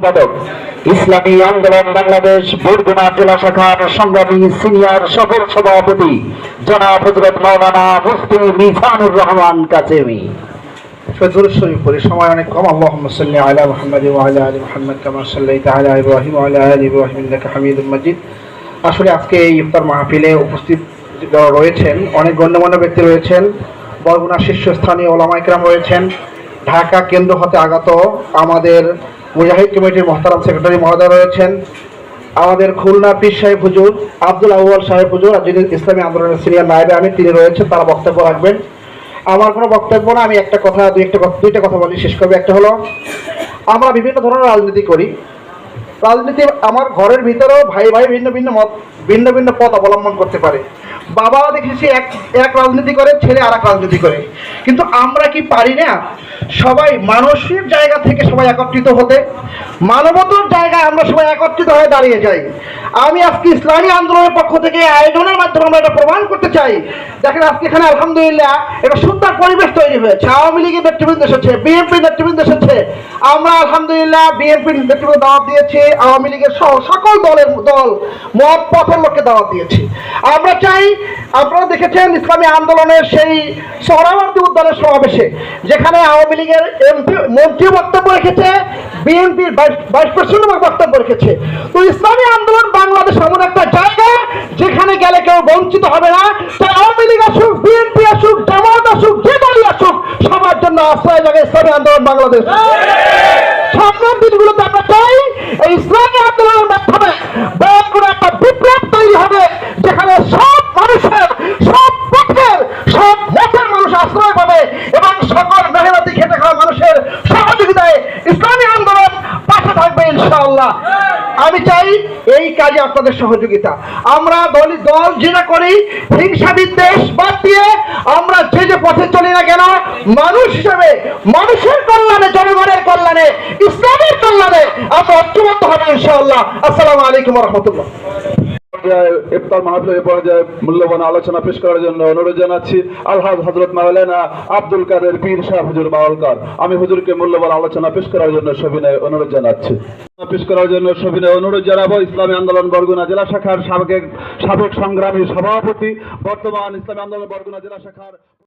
সম্পাদক, ইসলামী আন্দোলন বাংলাদেশ বরগুনা জেলা শাখার সংগ্রামী সিনিয়র সফল সভাপতি জনাব হজরত মাওলানা মুফতি মিজানুর রহমান কাসেমি ফজর শরীফ সময় অনেক কম। সাল্লি আলা ওয়া আলা আলি কামা সাল্লাইতা আলা ইব্রাহিম ওয়া আলা আলি ইব্রাহিম ইন্নাকা হামিদুম মাজিদ। আসলে আজকে এই ইফতার মাহফিলে উপস্থিত রয়েছেন, অনেক গণ্যমান্য ব্যক্তি রয়েছেন বরগুনা শীর্ষস্থানীয় ওলামা ইকরাম রয়েছেন, ঢাকা কেন্দ্র হতে আগত আমাদের মুজাহিদ কমিটির মহতারাম সেক্রেটারি মহোদয় রয়েছেন। আমাদের খুলনা পীর সাহেব হুজুর, আব্দুল আউয়াল সাহেব হুজুর আর যিনি ইসলামী আন্দোলনের সিনিয়র নায়েবে আমি, তিনি রয়েছেন, তারা বক্তব্য রাখবেন। আমার কোনো বক্তব্য না, আমি একটা কথা, দুই একটা দুইটা কথা বলি, শেষ করব। একটা হলো, আমরা বিভিন্ন ধরনের রাজনীতি করি। রাজনীতি আমার ঘরের ভিতরেও ভাই ভাই ভিন্ন ভিন্ন মত, ভিন্ন ভিন্ন পথ অবলম্বন করতে পারে। বাবা দেখেছি এক এক রাজনীতি করে, ছেলে আর এক রাজনীতি করে। কিন্তু আমরা কি পারি না? সবাই মানসিক জায়গা থেকে সবাই একত্রিত হতে, মানবতার জায়গায় আমরা সবাই একত্রিত হয়ে দাঁড়িয়ে যাই। আমি আজকে ইসলামী আন্দোলনের পক্ষ থেকে আয়োজনের মাধ্যমে আমরা এটা প্রমাণ করতে চাই। দেখেন আজকে এখানে আলহামদুলিল্লাহ একটা সুন্দর পরিবেশ তৈরি হয়েছে। আওয়ামী লীগের নেতৃবৃন্দ এসেছে, বিএনপি নেতৃবৃন্দ এসেছে। আমরা আলহামদুলিল্লাহ বিএনপির নেতৃবৃন্দ দাওয়াত দিয়েছি, আওয়ামী লীগের সহ সকল দলের দল মত পথের লোককে দাওয়াত দিয়েছি। আমরা চাই আপনারা দেখেছেন ইসলামী আন্দোলনের সেই সহরাবর্তী উদ্যানের সমাবেশে যেখানে আওয়ামী লীগের এমপি মন্ত্রী বক্তব্য রেখেছে বিএনপির ভাইস প্রেসিডেন্ট বক্তব্য রেখেছে। তো ইসলামী আন্দোলন বাংলাদেশ এমন একটা জায়গা যেখানে গেলে কেউ বঞ্চিত হবে না। তাই আওয়ামী লীগ আসুক বিএনপি আসুক জামাত আসুক যে দলই আসুক সবার জন্য আশ্রয় জায়গায় ইসলামী আন্দোলন বাংলাদেশ। সামনের দিনগুলোতে আমরা চাই এই ইসলামী আন্দোলনের মাধ্যমে বড় করে একটা বিপ্লব তৈরি হবে যেখানে সব মানুষের সব পক্ষের সব মতের মানুষ আশ্রয় পাবে এবং সকল মেহনতি খেটে খাওয়া মানুষের সহযোগিতায় ইসলামী আন্দোলন পাশে থাকবে ইনশাআল্লাহ। আমি চাই এই কাজে আপনাদের সহযোগিতা। আমরা দল দল যেটা করি হিংসা বিদ্বেষ বাদ দিয়ে আমরা যে যে পথে চলি না কেন, মানুষ হিসেবে, মানুষের কল্যাণে, জনগণের কল্যাণে, ইসলামের কল্যাণে আমরা ঐক্যবদ্ধ হবে ইনশাআল্লাহ। আসসালামু আলাইকুম রহমতুল্লাহ। পর্যায়ে ইফতার পর্যায়ে মূল্যবান আলোচনা পেশ করার জন্য অনুরোধ জানাচ্ছি। আলহাজ হজরত মাওলানা আব্দুল কাদের পীর হুজুর আমি হুজুরকে মূল্যবান আলোচনা পেশ করার জন্য সবিনয় অনুরোধ জানাচ্ছি। পেশ করার জন্য সবিনয় অনুরোধ জানাব, ইসলামী আন্দোলন বরগুনা জেলা শাখার সাবেক সাবেক সংগ্রামী সভাপতি, বর্তমান ইসলামী আন্দোলন বরগুনা জেলা শাখার